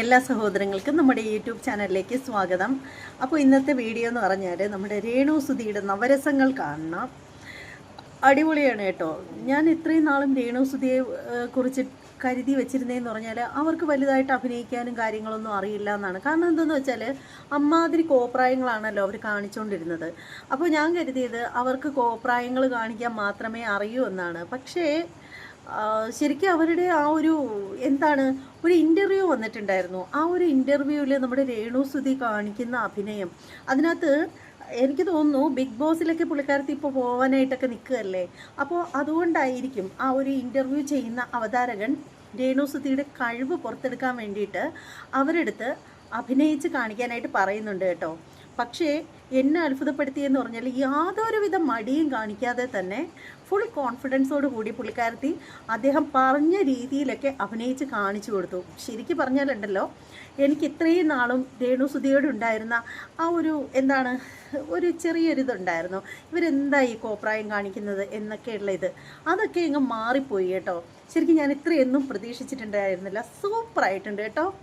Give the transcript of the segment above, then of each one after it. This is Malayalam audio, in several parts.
എല്ലാ സഹോദരങ്ങൾക്കും നമ്മുടെ യൂട്യൂബ് ചാനലിലേക്ക് സ്വാഗതം. അപ്പോൾ ഇന്നത്തെ വീഡിയോ എന്ന് പറഞ്ഞാൽ നമ്മുടെ രേണു സുധിയുടെ നവരസങ്ങൾ കാണണം. അടിപൊളിയാണ് കേട്ടോ. ഞാൻ ഇത്രയും നാളും രേണു സുധിയെ കുറിച്ച് കരുതി വെച്ചിരുന്നതെന്ന് പറഞ്ഞാൽ അവർക്ക് വലുതായിട്ട് അഭിനയിക്കാനും കാര്യങ്ങളൊന്നും അറിയില്ല എന്നാണ്. കാരണം എന്തെന്ന് വെച്ചാൽ അമ്മാതിരി കോപ്രായങ്ങളാണല്ലോ അവർ കാണിച്ചുകൊണ്ടിരുന്നത് അപ്പോൾ ഞാൻ കരുതിയത് അവർക്ക് കോപ്രായങ്ങൾ കാണിക്കാൻ മാത്രമേ അറിയൂ എന്നാണ്. പക്ഷേ ശരിക്കും അവരുടെ ആ ഒരു എന്താണ് ഒരു ഇന്റർവ്യൂ വന്നിട്ടുണ്ടായിരുന്നു. ആ ഒരു ഇന്റർവ്യൂവിൽ നമ്മുടെ രേണു സുധി കാണിക്കുന്ന അഭിനയം. അതിനകത്ത് എനിക്ക് തോന്നുന്നു ബിഗ് ബോസിലൊക്കെ പുള്ളിക്കാരത്തി ഇപ്പോൾ പോകാനായിട്ടൊക്കെ നിൽക്കുകയല്ലേ അപ്പോൾ അതുകൊണ്ടായിരിക്കും ആ ഒരു ഇന്റർവ്യൂ ചെയ്യുന്ന അവതാരകൻ രേണു സുധിയുടെ കഴിവ് പുറത്തെടുക്കാൻ വേണ്ടിയിട്ട് അവരെടുത്ത് അഭിനയിച്ച് കാണിക്കാനായിട്ട് പറയുന്നുണ്ട് കേട്ടോ. പക്ഷേ എന്നെ അത്ഭുതപ്പെടുത്തിയെന്ന് പറഞ്ഞാൽ യാതൊരുവിധ മടിയും കാണിക്കാതെ തന്നെ ഫുൾ കോൺഫിഡൻസോട് കൂടി പുള്ളിക്കാരത്തി അദ്ദേഹം പറഞ്ഞ രീതിയിലൊക്കെ അഭിനയിച്ച് കാണിച്ചു കൊടുത്തു. ശരിക്കും പറഞ്ഞാലുണ്ടല്ലോ എനിക്ക് ഇത്രയും നാളും രേണു സുധിയോട് ഉണ്ടായിരുന്ന ആ ഒരു എന്താണ് ഒരു ചെറിയൊരിതുണ്ടായിരുന്നു ഇവരെന്താ ഈ കോപ്രായം കാണിക്കുന്നത് എന്നൊക്കെയുള്ള ഇത്. അതൊക്കെ ഇങ്ങ് മാറിപ്പോയി കേട്ടോ. ശരിക്കും ഞാൻ ഇത്രയൊന്നും പ്രതീക്ഷിച്ചിട്ടുണ്ടായിരുന്നില്ല. സൂപ്പറായിട്ടുണ്ട് കേട്ടോ.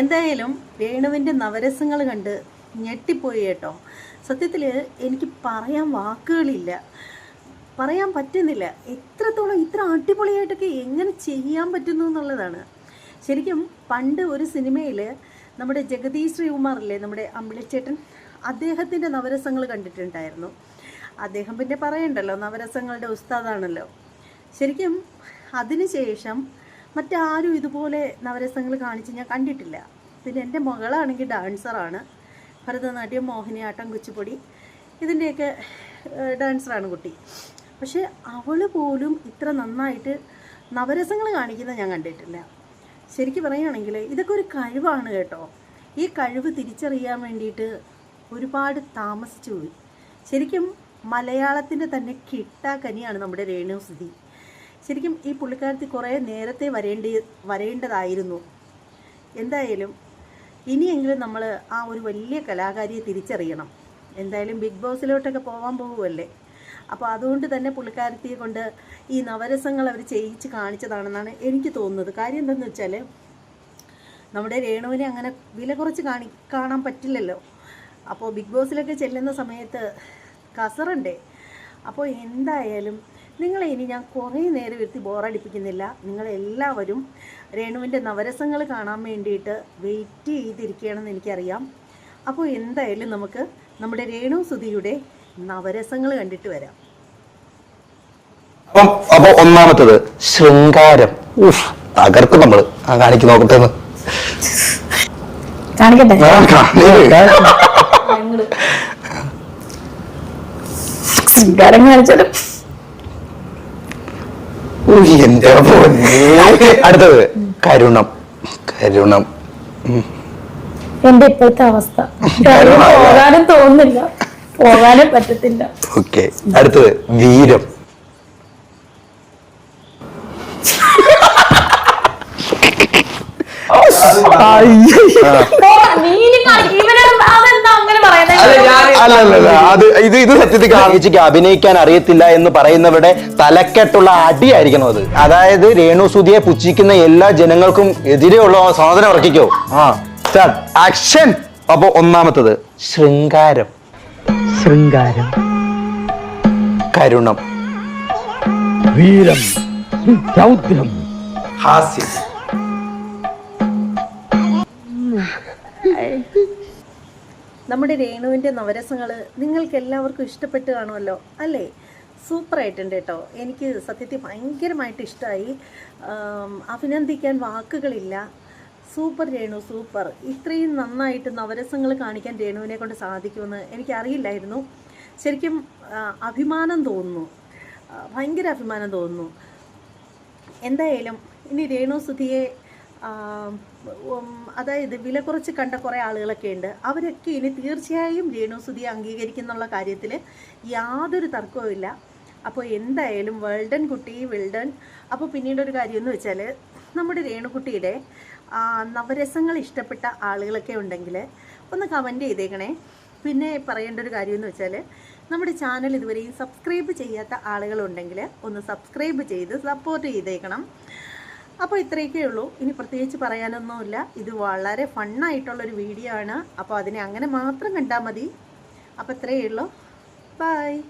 എന്തായാലും വേണുവിന്റെ നവരസങ്ങൾ കണ്ട് ഞെട്ടിപ്പോയി കേട്ടോ. സത്യത്തിൽ എനിക്ക് പറയാൻ വാക്കുകളില്ല. പറയാൻ പറ്റുന്നില്ല. എത്രത്തോളം ഇത്ര അടിപൊളിയായിട്ടൊക്കെ എങ്ങനെ ചെയ്യാൻ പറ്റുന്നു എന്നുള്ളതാണ്. ശരിക്കും പണ്ട് ഒരു സിനിമയിൽ നമ്മുടെ ജഗദീഷ് ശ്രീകുമാറില്ലേ നമ്മുടെ അമ്പിളിച്ചേട്ടൻ അദ്ദേഹത്തിന്റെ നവരസങ്ങൾ കണ്ടിട്ടുണ്ടായിരുന്നു. അദ്ദേഹം പിന്നെ പറയണ്ടല്ലോ നവരസങ്ങളുടെ ഉസ്താദാണല്ലോ. ശരിക്കും അതിനുശേഷം മറ്റാരും ഇതുപോലെ നവരസങ്ങൾ കാണിച്ച് ഞാൻ കണ്ടിട്ടില്ല. പിന്നെ എന്റെ മകളാണെങ്കിൽ ഡാൻസറാണ്. ഭരതനാട്യം മോഹിനിയാട്ടം കുച്ചിപ്പൊടി ഇതിന്റെയൊക്കെ ഡാൻസറാണ് കുട്ടി. പക്ഷേ അവൾ പോലും ഇത്ര നന്നായിട്ട് നവരസങ്ങൾ കാണിക്കുന്ന ഞാൻ കണ്ടിട്ടില്ല. ശരിക്കും പറയുകയാണെങ്കിൽ ഇതൊക്കെ ഒരു കഴിവാണ് കേട്ടോ. ഈ കഴിവ് തിരിച്ചറിയാൻ വേണ്ടിയിട്ട് ഒരുപാട് താമസിച്ചു പോയി. ശരിക്കും മലയാളത്തിന്റെ തന്നെ കിട്ടാക്കനിയാണ് നമ്മുടെ രേണു സുധി. ശരിക്കും ഈ പുള്ളിക്കാരത്തി കുറേ നേരത്തെ വരേണ്ടി വരേണ്ടതായിരുന്നു. എന്തായാലും ഇനിയെങ്കിലും നമ്മൾ ആ ഒരു വലിയ കലാകാരിയെ തിരിച്ചറിയണം. എന്തായാലും ബിഗ് ബോസിലോട്ടൊക്കെ പോകാൻ പോകുമല്ലേ അപ്പോൾ അതുകൊണ്ട് തന്നെ പുള്ളിക്കാരത്തിയെ കൊണ്ട് ഈ നവരസങ്ങൾ അവർ ചെയ്യിച്ച് കാണിച്ചതാണെന്നാണ് എനിക്ക് തോന്നുന്നത്. കാര്യം എന്താണെന്ന് വെച്ചാൽ നമ്മുടെ രേണുവിനെ അങ്ങനെ വില കുറച്ച് കാണി കാണാൻ പറ്റില്ലല്ലോ. അപ്പോൾ ബിഗ് ബോസിലൊക്കെ ചെല്ലുന്ന സമയത്ത് കസറുണ്ടേ. അപ്പോൾ എന്തായാലും നിങ്ങളെ ഇനി ഞാൻ കുറേ നേരം ഇരുത്തി ബോറടിപ്പിക്കുന്നില്ല. നിങ്ങളെല്ലാവരും രേണുവിന്റെ നവരസങ്ങൾ കാണാൻ വേണ്ടിയിട്ട് വെയിറ്റ് ചെയ്തിരിക്കുകയാണെന്ന് എനിക്കറിയാം. അപ്പോൾ എന്തായാലും നമുക്ക് നമ്മുടെ രേണു സുധിയുടെ നവരസങ്ങൾ കണ്ടിട്ട് വരാം. അപ്പം അപ്പൊ ഒന്നാമത്തത് ശൃംഗാരം. ഉഫ് തകർക്കും നമ്മൾ ആ കാണിക്ക് നോക്കട്ടെ. കാണിക്കട്ടെ? ശൃംഗാരം കാണിച്ചാലും എന്റെ. അടുത്തത് കരുണം. കരുണം. എന്റെ ഇപ്പോഴത്തെ അവസ്ഥ. പോകാനും തോന്നുന്നില്ല. പോകാനും പറ്റത്തില്ല. ഓക്കെ. അടുത്തത് വീരം അല്ല അല്ല അല്ല അത് ഇത് ഇത് സത്യത്തിൽ ചേച്ചിക്ക് അഭിനയിക്കാൻ അറിയത്തില്ല എന്ന് പറയുന്നവരുടെ തലക്കെട്ടുള്ള അടിയായിരിക്കണം അത്. അതായത് രേണു സുധിയെ പുച്ഛിക്കുന്ന എല്ലാ ജനങ്ങൾക്കും എതിരെയുള്ള സാധനം ഇറക്കിക്കോ ആ. സ്റ്റാർട്ട് ആക്ഷൻ അപ്പൊ ഒന്നാമത്തത് ശൃംഗാരം. ശൃംഗാരം. കരുണം. വീരം. രൗദ്രം ഹാസ്യം. നമ്മുടെ രേണുവിന്റെ നവരസങ്ങൾ നിങ്ങൾക്ക് എല്ലാവർക്കും ഇഷ്ടപ്പെട്ട് കാണുമല്ലോ? അല്ലേ? സൂപ്പറായിട്ടുണ്ട് കേട്ടോ. എനിക്ക് സത്യത്തിൽ ഭയങ്കരമായിട്ട് ഇഷ്ടമായി. അഭിനന്ദിക്കാൻ വാക്കുകളില്ല. Super Renu super. ഇത്രയും നന്നായിട്ട് നവരസങ്ങൾ കാണിക്കാൻ രേണുവിനെ കൊണ്ട് സാധിക്കുമെന്ന് എനിക്കറിയില്ലായിരുന്നു. ശരിക്കും അഭിമാനം തോന്നുന്നു. ഭയങ്കര അഭിമാനം തോന്നുന്നു. എന്തായാലും ഇനി രേണു സുധിയെ അതായത് വില കുറച്ച് കണ്ട കുറേ ആളുകളൊക്കെ ഉണ്ട്. അവരൊക്കെ ഇനി തീർച്ചയായും രേണുസുതി അംഗീകരിക്കുന്നുള്ള കാര്യത്തിൽ യാതൊരു തർക്കവുമില്ല അപ്പോൾ എന്തായാലും വേൾഡൻ കുട്ടി വിൽഡൻ. അപ്പോൾ പിന്നീട് ഒരു കാര്യം എന്ന് വെച്ചാൽ നമ്മുടെ രേണുകുട്ടിയുടെ നവരസങ്ങൾ ഇഷ്ടപ്പെട്ട ആളുകളൊക്കെ ഉണ്ടെങ്കിൽ ഒന്ന് കമന്റ് ചെയ്തേക്കണേ. പിന്നെ പറയേണ്ട ഒരു കാര്യം എന്ന് വെച്ചാൽ നമ്മുടെ ചാനൽ ഇതുവരെയും സബ്സ്ക്രൈബ് ചെയ്യാത്ത ആളുകളുണ്ടെങ്കിൽ ഒന്ന് സബ്സ്ക്രൈബ് ചെയ്ത് സപ്പോർട്ട് ചെയ്തേക്കണം. അപ്പോൾ ഇത്രയൊക്കെ ഉള്ളൂ. ഇനി പ്രത്യേകിച്ച് പറയാനൊന്നുമില്ല. ഇത് വളരെ ഫണ്ണായിട്ടുള്ളൊരു വീഡിയോ ആണ്. അപ്പോൾ അതിനെ അങ്ങനെ മാത്രം കണ്ടാൽ മതി. അപ്പോൾ ഇത്രയേ ഉള്ളൂ. ബൈ.